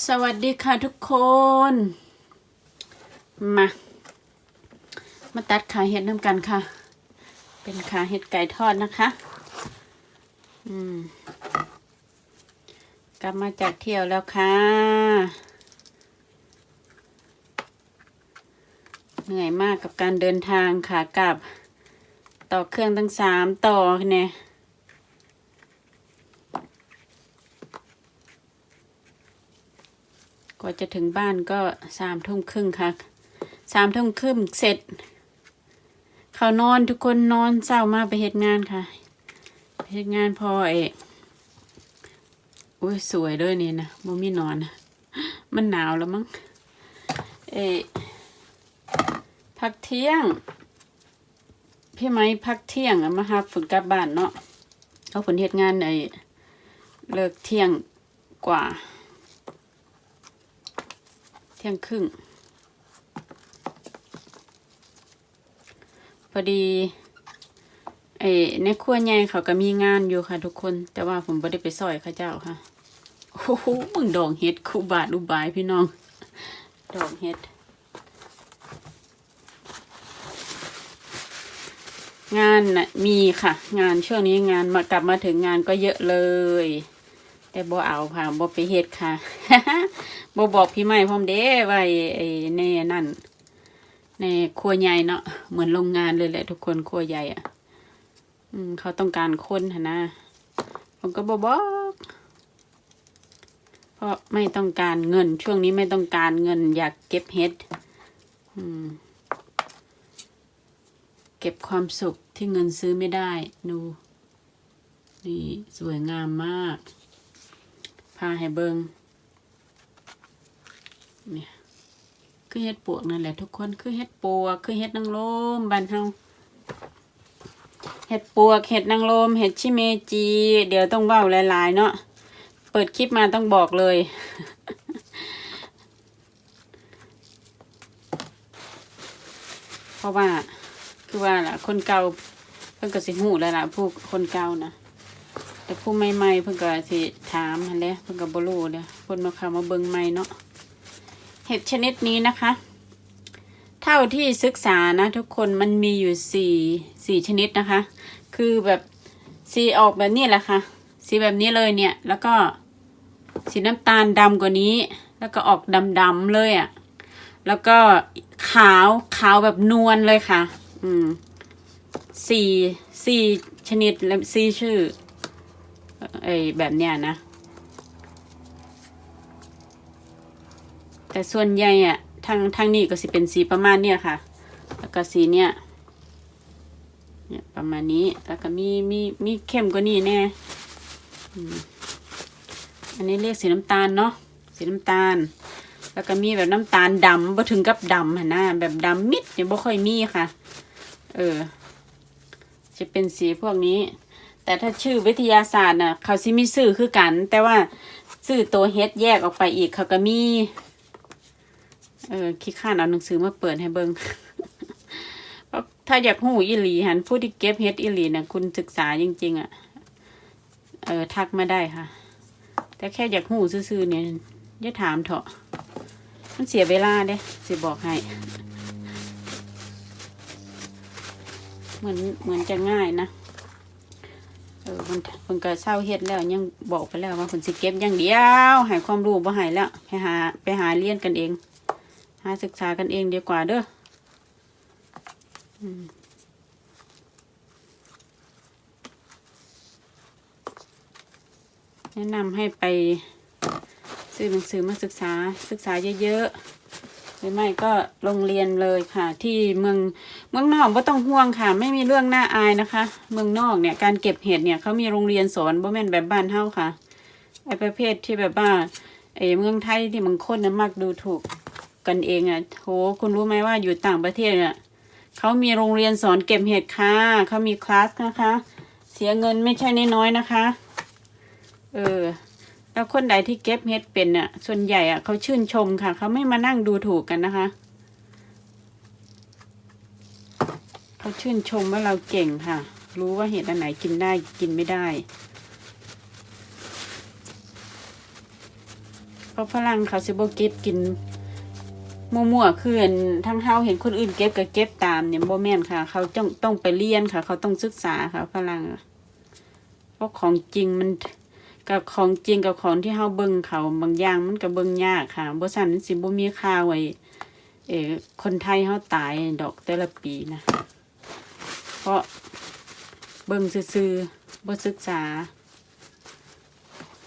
สวัสดีค่ะทุกคน มา มาตัดขาเห็ดน้ำกันค่ะ เป็นขาเห็ดไก่ทอดนะคะ อืม กลับมาจากเที่ยวแล้วค่ะ เหนื่อยมากกับการเดินทางค่ะกลับ ต่อเครื่องตั้งสามต่อเนี่ย กว่าจะถึงบ้านก็สามทุ่มครึ่งค่ะสามทุ่มครึ่งเสร็จ เขานอนทุกคนนอนเศร้ามากไปเหตุงานค่ะไปเหตุงานพอเอกอุ้ยสวยด้วยนี่นะโมมีนอนนะมันหนาวแล้วมั้งเอะพักเที่ยง พี่ไม้พักเที่ยงอะมาหาฝึกกลับบ้านเนาะเขาผลเหตุงานไอเลิกเที่ยงกว่า ที่ยงครึ่งพอดีไอ้ในครัวใหญ่เขาก็มีงานอยู่ค่ะ ทุกคน แต่ว่าผมไม่ได้ไปซอยข้าเจ้าค่ะ โอ้โหมึงดองเห็ดคูบาทอุบายพี่น้อง ดองเห็ด งานน่ะมีค่ะ งานช่วงนี้งานมากลับมาถึงงานก็เยอะเลย แต่บ่เอาค่ะบ่ไปเฮ็ดค่ะบ่บอกพี่ใหม่พร้อมเด้ว่าไอ้ไอ้ในนั่นในครัวใหญ่เนาะเหมือนโรงงานเลยแหละทุกคนครัวใหญ่อะ่ะ อืม เขาต้องการคนหนะผมก็บ่บอก เพราะไม่ต้องการเงิน ช่วงนี้ไม่ต้องการเงิน อยากเก็บเฮ็ดอืม เก็บความสุขที่เงินซื้อไม่ได้ ดู นี่สวยงามมากาให้เบิงเนี่ยคือเฮ็ดปวกนั่นแหละทุกคนคือเฮ็ดปวกคือเฮ็ดนางลมบ้านเฮาเฮ็ดปวกเฮ็ดนางลมเฮ็ดชิเมจี เดี๋ยวต้องเว้าหลายๆเนาะเปิดคลิปมาต้องบอกเลย เพราะว่าคือว่าล่ะ คนเก่าเพิ่นก็สิหูแล้วล่ะผู้คนเก่านะ แต่ผู้ใหม่ๆเพิ่นก็สิถามหั่นแหละเพิ่นก็บ่รู้เด้อเพิ่นมาเข้ามาเบิ่งใหม่เนาะเห็ดชนิดนี้นะคะ เท่าที่ศึกษานะ ทุกคนมันมีอยู่สี่สี่ชนิดนะคะ คือแบบสีออกแบบนี้แหละค่ะ สีแบบนี้เลยเนี่ย แล้วก็สีน้ำตาลดำกว่านี้ แล้วก็ออกดำๆเลยอะ่ะ แล้วก็ขาวขาวแบบนวลเลยค่ะ อืมสี่สี่ชนิดและสี่ชื่อ ไอ้แบบเนี้ยนะ แต่ส่วนใหญ่อะทางทางนี้ก็สิเป็นสีประมาณเนี้ยค่ะ แล้วก็สีเนี้ยเนี่ยประมาณนี้ แล้วก็มีมีมีเข้มกว่านี้แน่อันนี้เรียกสีน้ำตาลเนาะ สีน้ำตาล แล้วก็มีแบบน้ำตาลดำบ่ถึงกับดำหันหน้าแบบดำมิดเนี่ยบ่ค่อยมีค่ะ เออ จะเป็นสีพวกนี้ แต่ถ้าชื่อวิทยาศาสตร์น่ะเขาซิมีสื่อคือกัน แต่ว่าสื่อตัวเฮดแยกออกไปอีกเขาก็มี เออคิดข้านเอาหนังสือมาเปิดให้เบิงเพราะถ้าอยากหูอีหลีหันผู้ที่เก็บเฮดอีหลีน่ะคุณศึกษาจริง ๆอะเออทักมาได้ค่ะ แต่แค่อยากหูซื่อๆเนี่ยอย่าถามเถอะมันเสียเวลาเด้สิบอกให้ เหมือนเหมือนจะง่ายนะ เออมันเพิ่นก็เศร้าเฮ็ดแล้วยังบอกไปแล้วว่าเพิ่นสิเก็บอย่างเดียวให้ความรู้บ่ให้แล้วไปหาไปหาเรียนกันเอง หาศึกษากันเองดีกว่าเด้อแนะนำให้ไปซื้อหนังสือมาศึกษาศึกษาเยอะๆหรือไม่ก็โรงเรียนเลยค่ะ ที่เมือง เมืองนอกไม่ต้องห่วงค่ะ ไม่มีเรื่องน่าอายนะคะ เมืองนอกเนี่ยการเก็บเห็ดเนี่ยเขามีโรงเรียนสอนบ่แม่นแบบบ้านเฮาค่ะไอประเภทที่แบบว่าไอเมืองไทยที่บางคนนะมักดูถูกกันเองอะโหคุณรู้ไหมว่าอยู่ต่างประเทศเนี่ยเขามีโรงเรียนสอนเก็บเห็ดค่ะเขามีคลาสนะคะ เสียเงินไม่ใช่น้อยๆนะคะ เออแล้วคนใดที่เก็บเห็ดเป็นอะ ส่วนใหญ่อะเขาชื่นชมค่ะ เขาไม่มานั่งดูถูกกันนะคะ เขาชื่นชมว่าเราเก่งค่ะ รู้ว่าเห็ดอันไหนกินได้กินไม่ได้เพราะฝรั่งเขาสิบเก็บกินมั่วๆคืออันทั้งเฮาเห็นคนอื่นเก็บก็เก็บตามเนี่ยโบแมนค่ะ เขาต้องต้องไปเรียนค่ะ เขาต้องศึกษาค่ะฝรั่งเพราะของจริงมันกับของจริงกับของที่เฮาเบิ่งเขาบางอย่างมันก็เบิ่งยากค่ะบ่ซั่นมันสิบ่มีค่าไว้เออคนไทยเฮาตายดอกแต่ละปีนะ เพราะเบิ่งซื่อๆบ่ศึกษา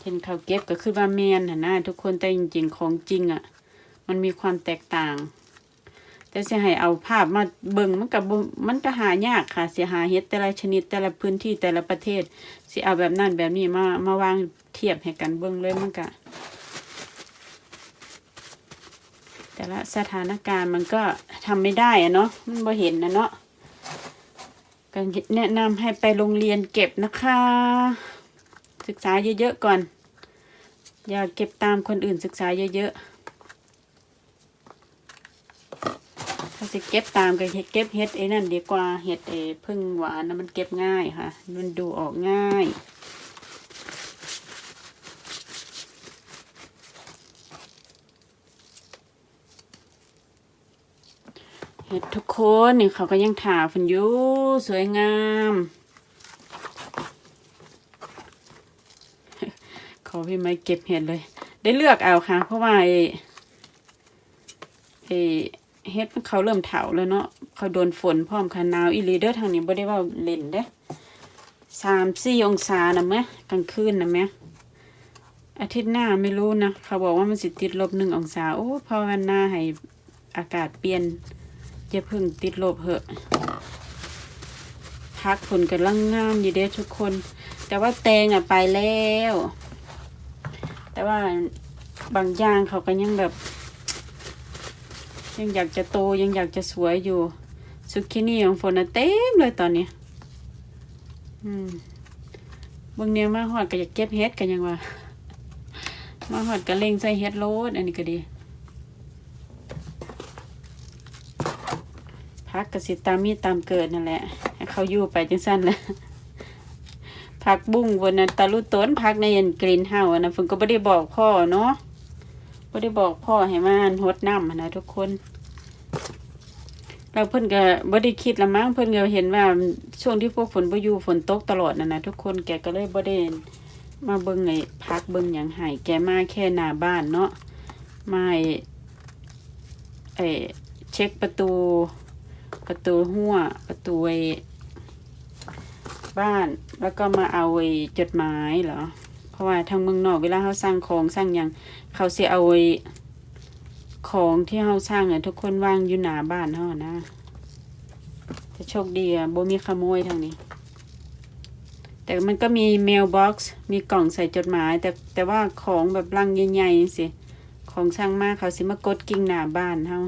เห็นเขาเก็บก็คือว่าแมนหนนะทุกคนแต่จริงๆของจริงอะ่ะ มันมีความแตกต่าง แต่เสิให้เอาภาพมาเบิ่งมันก็บ่มันก็หายากค่ะ เสิหาเฮ็ดแต่ละชนิดแต่ละพื้นที่แต่ละประเทศสิเอาแบบนั้นแบบนี้มามาวางเทียบให้กันเบิ่งเลยมันก็แต่ละสถานการณ์มันก็ทำไม่ได้อะเนาะมันบ่เห็นนะเนาะ ก็แนะนำให้ไปโรงเรียนเก็บนะคะ ศึกษาเยอะๆก่อน อย่าเก็บตามคนอื่นศึกษาเยอะๆถ้าจะเก็บตามก็เก็บเฮ็ดไอ้นั่นดีกว่าเฮ็ดไอ้พึ่งหวานนะมันเก็บง่ายค่ะ มันดูออกง่าย เฮ็ดทุกคนนี่เขาก็ยังถาฟันอยู่สวยงาม ขอพี่ไม้เก็บเห็ดเลย ได้เลือกเอาค่ะ เพราะว่าไอ้ไอ้เฮ็ดเขาเริ่มเถาแล้วเนาะเขาโดนฝนพร้อมค่ะหนาวอีลีเด้อทางนี้บ่ได้ว่าเล่นเด้สามสี่องศานะแม่กลางคืนนะแม่อาทิตย์หน้าไม่รู้นะ เขาบอกว่ามันสิติดลบหนึ่งองศา โอ้ภาวนาให้อากาศเปลี่ยน อย่าเพิ่งติดลบเหอะพักฝนกำลังงามอยู่เด้ทุกคน แต่ว่าแตงอะไปแล้ว แต่ว่าบางอย่างเขาก็ยังแบบ ยังอยากจะโตยังอยากจะสวยอยู่ซุกินี่ของฝนน่ะเต็มเลยตอนนี้อืมบางเนี้ยมาหอดก็อยากเก็บเฮ็ดกันยังว่ามาหอดก็เล็งใส่เฮ็ดโลดอันนี้ก็ดี พักกสิตามมีตามเกิดนั่นแหละให้เขาอยู่ไปจังสั้นแหละผักบุ้งวันนั้นตาลุต้นพักในยันกรีนเฮาส์อะนะฝนก็ไม่ได้บอกพ่อเนาะไม่ได้บอกพ่อให้มานหดน้ำนะทุกคนเราเพิ่นก็บ่ได้คิดละมั้งเพิ่นก็เห็นว่าช่วงที่พวกฝนบ่อยู่ฝนตกตลอดน่ะนะทุกคนแกก็เลยบ่ได้มาเบิ่งไอ้พักเบิ่งหยังให้แกมาแค่หน้าบ้านเนาะมาไอ้ไอ้เช็คประตู ประตูหัวประตูบ้านแล้วก็มาเอาไอ้จดหมายเหรอ เพราะว่าทางเมืองนอกเวลาเขาสร้างของสร้างอย่างเขาเสียเอาไอ้ของที่เขาสร้างเนี่ยทุกคนวางอยู่หน้าบ้านเขาอะนะแต่โชคดีอะโบมีขโมยทางนี้ แต่มันก็มีเมลบ็อกซ์มีกล่องใส่จดหมาย แต่แต่ว่าของแบบลังใหญ่ๆสิของสร้างมากเขาสิมากดกิ่งหน้าบ้านเขา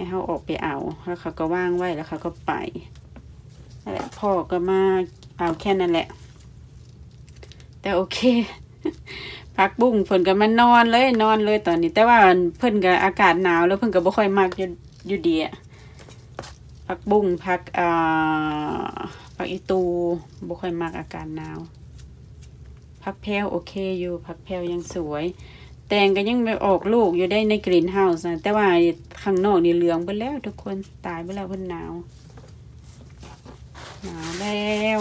ให้เขาออกไปเอาแล้วเขาก็ว่างไว้แล้วเขาก็ไปนั่นแหละพ่อก็มาเอาแค่นั้นแหละ แต่โอเคพักบุ้งเพิ่นก็มานอนเลยนอนเลยตอนนี้ แต่ว่าเพิ่นก็อากาศหนาวแล้วเพิ่นก็บ่ค่อยมักอยู่อยู่ดีอะพักบุ้งพักอ่าพักอีตูบ่ค่อยมักอากาศหนาวพักแพรวโอเคอยู่พักแพรวยังสวย แตงก็ยังไปออกลูกอยู่ได้ในกรีนเฮาส์นะแต่ว่าข้างนอกนี่เหลืองไปแล้วทุกคนตายไปแล้วเพิ่นหนาวมาวแล้ว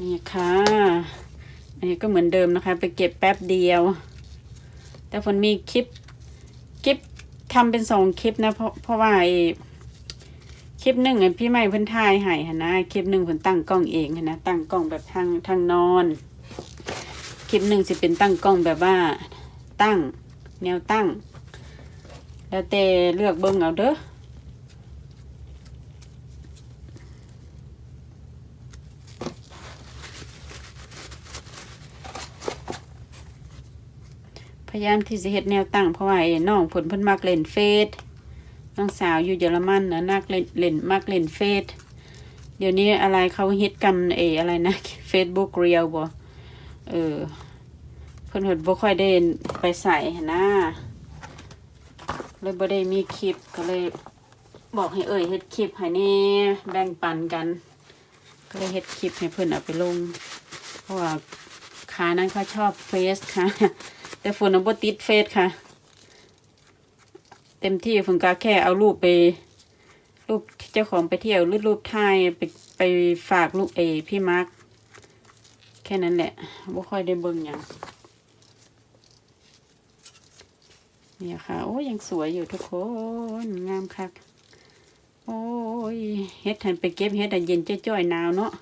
นี่ค่ะอันนี้ก็เหมือนเดิมนะคะ ไปเก็บแป๊บเดียว แต่ฝนมีคลิปคลิปทำเป็นสองคลิปนะเพราะเพราะว่าคลิปหนึ่งพี่ใหม่เพิ่นถ่ายให้หนะคลิปหนึ่งเพิ่นตั้งกล้องเองนะตั้งกล้องแบบทางทางนอน คลิปหนึ่งสิเป็นตั้งกล้องแบบว่าตั้งแนวตั้ง แล้วแต่เลือกเบิ่งเอาเด้อพยายามที่จะเฮ็ดแนวตั้งเพราะว่าไอ้น้องผลเพิ่นมักเล่นเฟซน้องสาวอยู่เยอรมันนะนักเล่นเล่นมักเล่นเฟซเดี๋ยวนี้อะไรเขาฮิตกันเอออะไรนะ Facebook Reel บ่ เออ เพิ่นเพิ่นบ่ค่อยได้ไปใส่นะเลยบ่ได้มีคลิปก็เลยบอกให้เอ่ยเฮ็ดคลิปให้แน่แบ่งปันกัน ก็เลยเฮ็ดคลิปให้เพิ่นเอาไปลง เพราะว่าขค้านั้นเขาชอบเฟซค่ะ แต่ฝนเอาบ่ติดเฟซค่ะ เต็มที่ฝนก็แค่เอารูปไป รูปเจ้าของไปเที่ยวหรือรูปถ่ายไปไปฝากลูกเอพี่มาร์ค ค่นั้นแหละบ่ค่อยได้เบิ่งอย่างเนี่ยค่ะ โอ้ยังสวยอยู่ทุกคน งามคักโอ้ยเฮ็ดทันไปเก็บเฮ็ดอันเย็นจ้อยๆหนาวเนาะ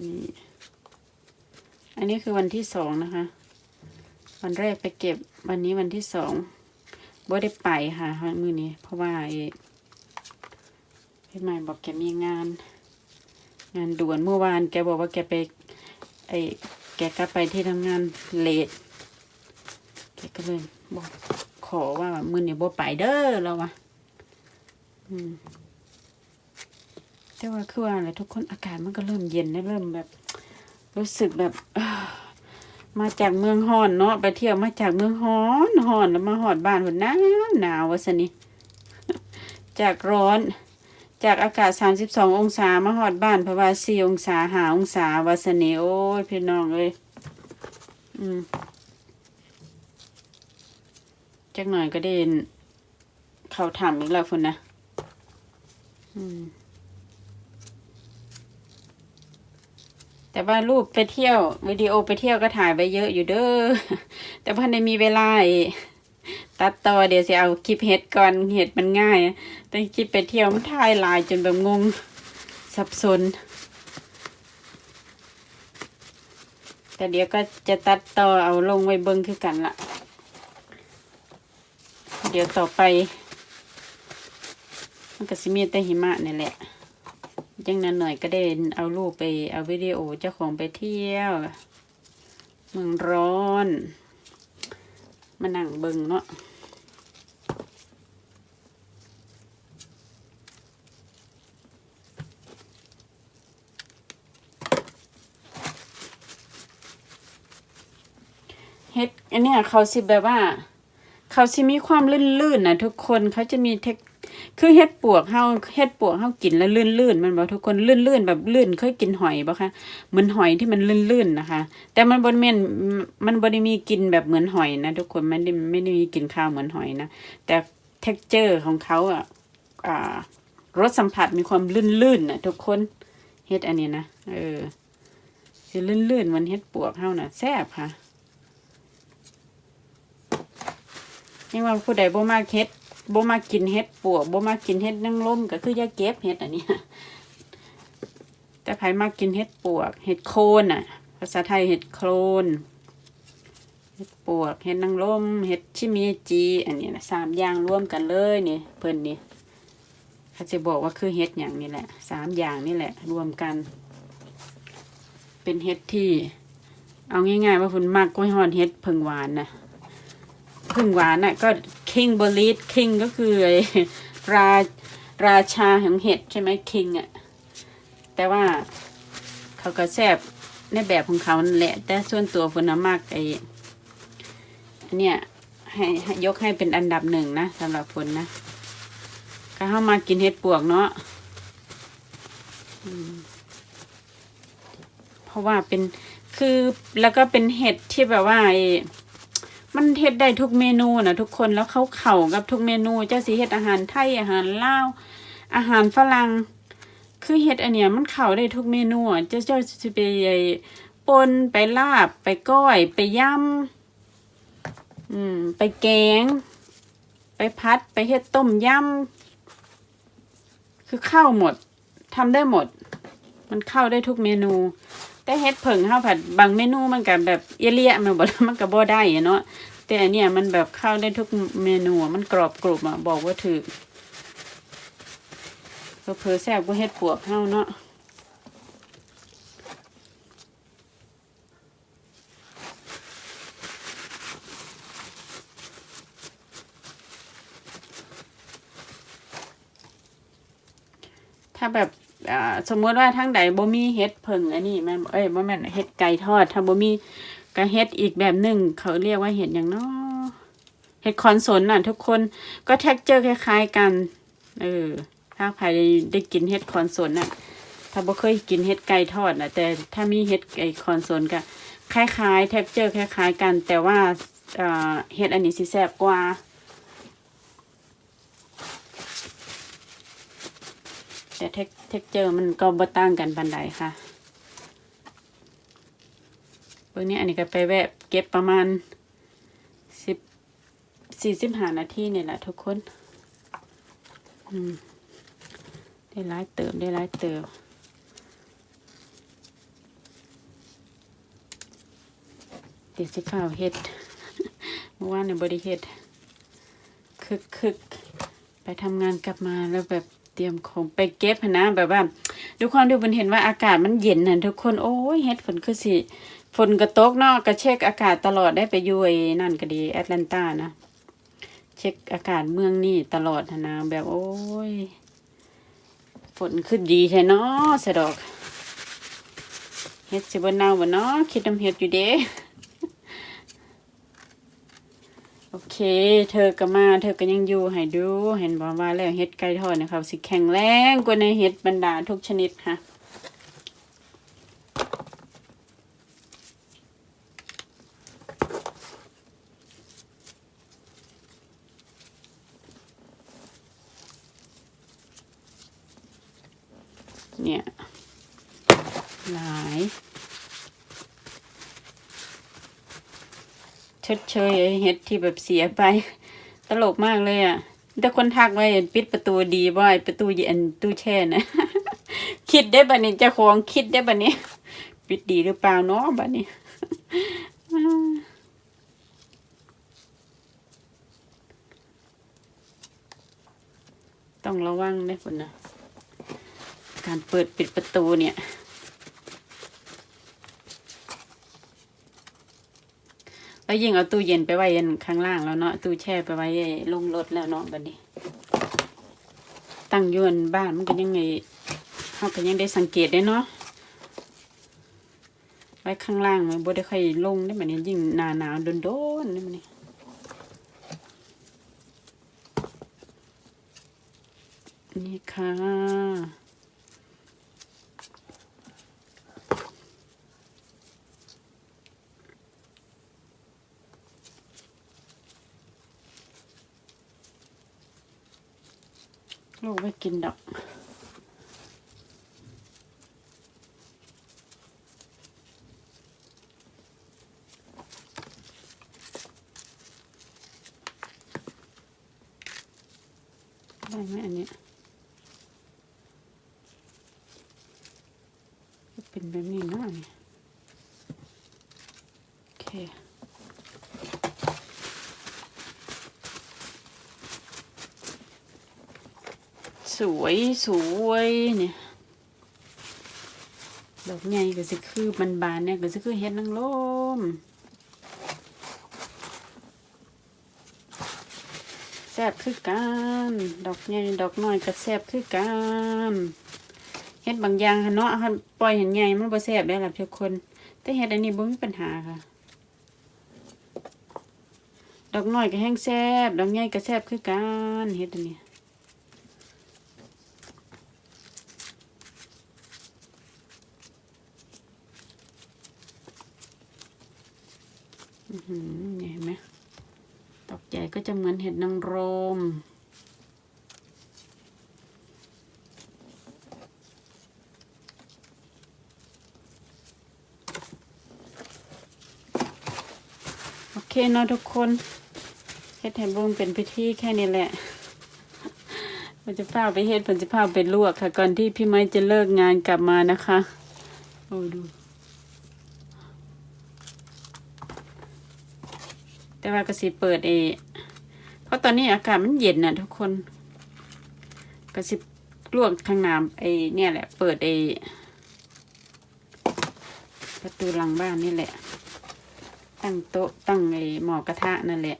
นี่ อันนี้คือวันที่สองนะคะ วันแรกไปเก็บวันนี้วันที่สองบ่ได้ไปค่ะวันมือนี้เพราะว่าไอพี่ใหม่บอกแกมีงาน งานด่วนเมื่อวานแกบอกว่าแกไปไอ้แกก็ไปที่ทำงานเลทแกก็เลยบอกขอว่ามือนี้บ่ไปเด้อเราวะอืมแต่ว่าคือว่าอะไรทุกคนอากาศมันก็เริ่มเย็นเริ่มแบบ รู้สึกแบบ มาจากเมืองฮอนเนาะไปเที่ยวมาจากเมืองฮอนฮอนแล้วมาหอดบ้านคนหนาวหนาววะสนี่จากร้อนจากอากาศสามสิบสององศามาหอดบ้านเพราะว่าสี่องศาหาองศาวาสนีโอ้ยพี่น้องเอ้ยอืมจักหน่อยก็เด่นเข้าถามอีกแล้วคนนะ อืม แต่ว่ารูปไปเที่ยววิดีโอไปเที่ยวก็ถ่ายไปเยอะอยู่เด้อแต่พันได้มีเวลาตัดต่อเดี๋ยวจะเอาคลิปเห็ดก่อนเห็ดมันง่ายแต่คลิปไปเที่ยวมันถ่ายลายจนแบบงงสับสน แต่เดี๋ยวก็จะตัดต่อเอาลงไว้เบิ้งคือกันละเดี๋ยวต่อไป มันก็สิมีแต่หิมะนี่แหละ จังนั้นหน่อยก็ได้เอารูปไปเอาวิดีโอเจ้าของไปเที่ยวเมืองร้อน มานั่งเบิงเนาะเฮ็ดอันเนี้ยเขาสิแบบว่า เขาสิมีความลื่นๆนะทุกคนเขาจะมีเทค คือเฮ็ดปวกเฮาเฮ็ดปวกเฮากินแล้วลื่นๆมันบ่ทุกคนลื่นๆแบบลื่นเคยกินหอยบ่คะเหมือนหอยที่มันลื่นๆนะคะ แต่มันบ่แม่นมันบ่ได้มีกลิ่นแบบเหมือนหอยนะทุกคนมันไม่ได้ไม่ได้มีกลิ่นคาวเหมือนหอยนะแต่ texture ของเขาอะอ่ารสสัมผัสมีความลื่นๆนะทุกคนเฮ็ดอันนี้นะเออสิลื่นๆมือนเฮ็ดปวกเฮาน่ะแซ่บค่ะยังว่าผู้ใดบ่มากเฮ็ด บ่มากินเห็ดปวกบ่มากินเห็ดนางรมก็คือย่าเก็บเห็ดอันนี้แต่ไผมากินเห็ดปวก เห็ดโคนอะ ภาษาไทยเห็ดโคนเห็ดปวก เห็ดนางรมเห็ดชิมิจิอันนี้นะสามอย่างรวมกันเลยนี่เพิ่นนี่เขาจะบอกว่าคือเห็ดอย่างนี้แหละสามอย่างนี่แหละ รวมกัน เป็นเห็ดที่ เอาง่ายๆว่าคุณมากก้อยหอนเห็ดเพิงหวานนะ พึ่งหวานน่ะก็คิงบลิสคิงก็คือไอ้ราราชาแห่งเห็ดใช่ไหมคิงอะแต่ว่าเขาก็แซบในแบบของเขานั่นแหละ แต่ส่วนตัวฝนมากไอ้เนี่ยให้ยกให้เป็นอันดับหนึ่งนะสำหรับฝนนะ ก็เข้ามากินเห็ดปวกเนาะเพราะว่าเป็นคือแล้วก็เป็นเห็ดที่แบบว่าไอ มันเฮ็ดได้ทุกเมนูนะทุกคนแล้วเขาเข้ากับทุกเมนูเจ้าสิเฮ็ดอาหารไทยอาหารลาวอาหารฝรั่งคือเฮ็ดอันเนี้ยมันเข้าได้ทุกเมนูเจ้าเจ้าสิไปไอ้ปนไปลาบไปก้อย ไปยำอืม ไปแกง ไปพัดไปเฮ็ดต้มยำคือเข้าหมดทำได้หมด มันเข้าได้ทุกเมนูแต่เฮ็ดเผิงข้าวผัดบางเมนูมันก็แบบเอเลี่ยมันบ่มันก็บ่ได้เนาะ แต่อันเนี้ยมันแบบเข้าได้ทุกเมนูมันกรอบกรุบอะบอกว่าถือก็เพอแซ่บกว่าเฮ็ดปวกเฮาเนาะถ้าแบบสมมติว่าทั้งใดบ่มีเฮ็ดเพิ่งอันนี้แม่นบ่เอ้ยบ่แม่นเฮ็ดไก่ทอด ถ้าบ่มี ก็เฮ็ดอีกแบบหนึ่งเขาเรียกว่าเห็ดอย่างนาะเห็ดคอนสนน่ะ ทุกคนก็แท็กเจอร์คล้ายๆกัน เออ ถ้าใครได้กินเห็ดคอนสนน่ะ ถ้าบ่เคยกินเห็ดไก่ทอดน่ะ แต่ถ้ามีเห็ดไก่คอนสนก็คล้ายๆแท็กเจอร์คล้ายๆกัน แต่ว่าเอ่อเห็ดอันนี้สิแซ่บกว่าแต่เท็กเจอร์มันก็บ่ต่างกันปานใดค่ะ บิ่งนี้อันนี้ก็ไปแวะเก็บประมาณสิบสี่สิบห้านาทีเนี่ยแหละทุกคน อืม ได้หลายเติมได้หลายเติมเดี๋ยวสิข้าวเฮ็ดเมื่อวานเนี่ยบริเฮ็ดคึกคึกไปทำงานกลับมาแล้วแบบเตรียมของไปเก็บนะแบบว่าทุกคนดูมันเห็นว่าอากาศมันเย็นน่ะทุกคนโอ้ยเฮ็ดฝนคือสิ ฝนกระตกเนาะก็เช็คอากาศตลอดได้ไปยู่ไอ้นั่นก็ดีแอตแลนตานะ เช็คอากาศเมืองนี่ตลอดนะแบบโอ้ยฝนขึ้นดีแท้เนาะสะดอกเฮ็ดสิบ่เน่าบ่เนาะคิดน้ำเฮ็ดอยู่เด้โอเค เธอก็มา เธอก็ยังอยู่ให้ดู เห็นบอกว่าแล้วเฮ็ดไก่ทอดนะครับสิแข็งแรงกว่าในเฮ็ดบรรดาทุกชนิดค่ะ เนี่ยหลาย ชดเชยไอ้เฮ็ดที่แบบเสียไป ตลกมากเลยอะ แต่คนทักไว้ปิดประตูดีบ่ไอ้ประตูเย็นตู้แช่นะ คิดได้บัดนี้จ้าของคิดได้บัดนี้ ปิดดีหรือเปล่าเนาะบัดนี้ต้องระวังได้คนนะ การเปิดปิดประตูเนี่ย แล้วยิ่งเอาตู้เย็นไปไว้ยันข้างล่างแล้วเนาะตู้แช่ไปไว้ลงรถแล้วเนาะบัดนี้ ตั้งยวนบ้านมันก็ยังไงเขาก็ยังได้สังเกตได้เนาะไว้ข้างล่างมันบ่ได้ค่อยลงได้แบบนี้ยิ่งหนาหนาวโดนๆได้แบบนี้นี่ค่ะ ลูกไม่กินดอกได้ไหมอันนี้เป็นแบบนี้นาะอันนี่โอเค สวยสวยเนี่ยดอกใหญ่ก็สิคือมันบานๆเนี่ยก็สิคือเฮ็ดนางลมแซ่บคือกันดอกใหญ่ดอกน้อยก็แซ่บคือกันเฮ็ดบางอย่างค่ะเนาะคันปล่อยเห็นใหญ่มันบ่แซ่บได้ล่ะทุกคน แต่เฮ็ดอันนี้บ่มีปัญหาค่ะ ดอกน้อยก็แห้งแซ่บดอกใหญ่ก็แซ่บคือกันเฮ็ดอันนี้ อือหือ เห็นไหมดอกใหญ่ก็จะเหมือนเห็ดนางรมโอเคเนาะทุกคนเฮ็ดให้เบิ่งเป็นพิธีแค่นี้แหละมันจะพาไปเฮ็ดผลจะพาไปลวกค่ะ ก่อนที่พี่ไม้จะเลิกงานกลับมานะคะ โอ้ดู แต่ ว่าก็สิเปิดเอเพราะตอนนี้อากาศมันเย็นน่ะทุกคนก็สิลวกข้างน้ำไอเนี่ยแหละ เปิดไอประตูหลังบ้านนี่แหละ ตั้งโต๊ะตั้งไอหม้อกระทะนั่นแหละ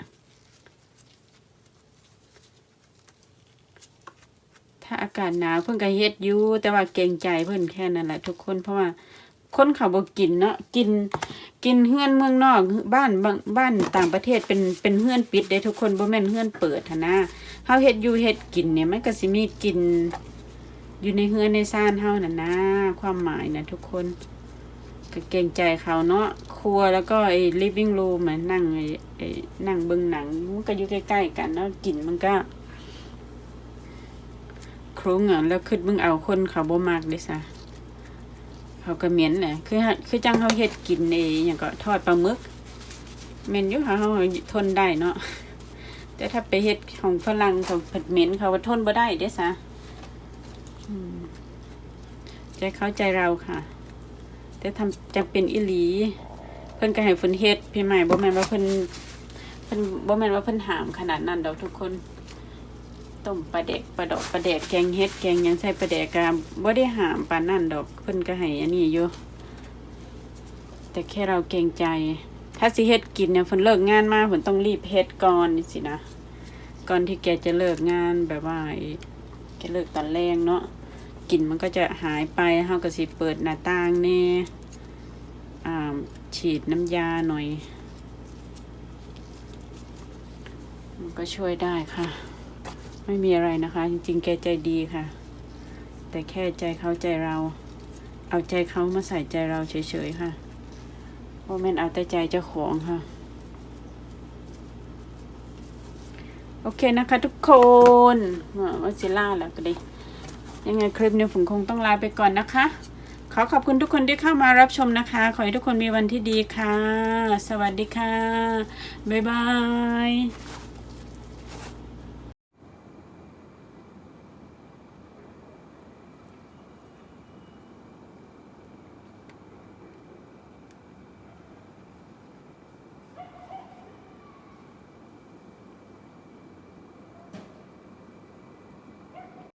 ถ้าอากาศหนาวเพิ่นก็เฮ็ดอยู่แต่ว่าเกรงใจเพิ่นแค่นั้นแหละ ทุกคนเพราะว่าคนเขาบ่กินเนาะกิน กินเฮือนเมืองนอกบ้านบ้านต่างประเทศเป็นเป็นเฮือนปิดเด้ทุกคนบ่แม่นเฮือนเปิดนะเฮาเฮ็ดอยู่เฮ็ดกินเนี่ยมันก็สิมีกิน อยู่ในเฮือนในซ่านเฮานั่นนะความหมายนะทุกคนก็เกรงใจเขาเนาะครัวแล้วก็ไอ้ living room อะนั่งไอ้ไอ้นั่งเบิ่งหนังมันก็อยู่ใกล้ๆกันเนาะกินมันก็ครุ้งอะแล้วคิดมึงเอาคนเขาบ่มากเด้ซะ เขาก็เหม็นแหละคือคือจังเขาเฮ็ดกินเอหยังก็ทอดปลาหมึกเหม็นอยู่ค่ะเขาทนได้เนาะแต่ถ้าไปเฮ็ดของฝรั่งของเผ็ดเหม็นเขาทนบ่ได้เด้ซะอืมใจเข้าใจเราค่ะ แต่ทำจำเป็นอีหลี เพิ่นก็ให้เพิ่นเฮ็ดพี่ใหม่บ่แม่นว่าเพิ่นเพิ่นบ่แม่นว่าเพิ่นหามขนาดนั้นดอกทุกคน ต้มปลาแดกปลาดอกปลาแดกแกงเฮ็ดแกงยังใส่ปลาแดกกามบ่ได้หามปลานนั่นดอกเพิ่นก็ให้อันนี้อยู่แต่แค่เราเกรงใจ ถ้าสิเฮ็ดกินเนี่ยเพิ่นเลิกงานมาเพิ่นต้องรีบเฮ็ดก่อนนี่สินะก่อนที่แกจะเลิกงานแบบว่าแกเลิกตอนแรงเนาะกลิ่นมันก็จะหายไปเฮาก็สิเปิดหน้าต่างแน่อ่าฉีดน้ำยาหน่อย มันก็ช่วยได้ค่ะ ไม่มีอะไรนะคะ จริงๆ แกใจดีค่ะ แต่แค่ใจเขาใจเรา เอาใจเขามาใส่ใจเราเฉยๆค่ะโมเมนเอาแต่ใจเจ้าของค่ะ โอเคนะคะทุกคนว่าสิล่าแล้วก็ดียังไงคลิปนี้ผมคงต้องลาไปก่อนนะคะ ขอขอบคุณทุกคนที่เข้ามารับชมนะคะ ขอให้ทุกคนมีวันที่ดีค่ะ สวัสดีค่ะ บ๊ายบาย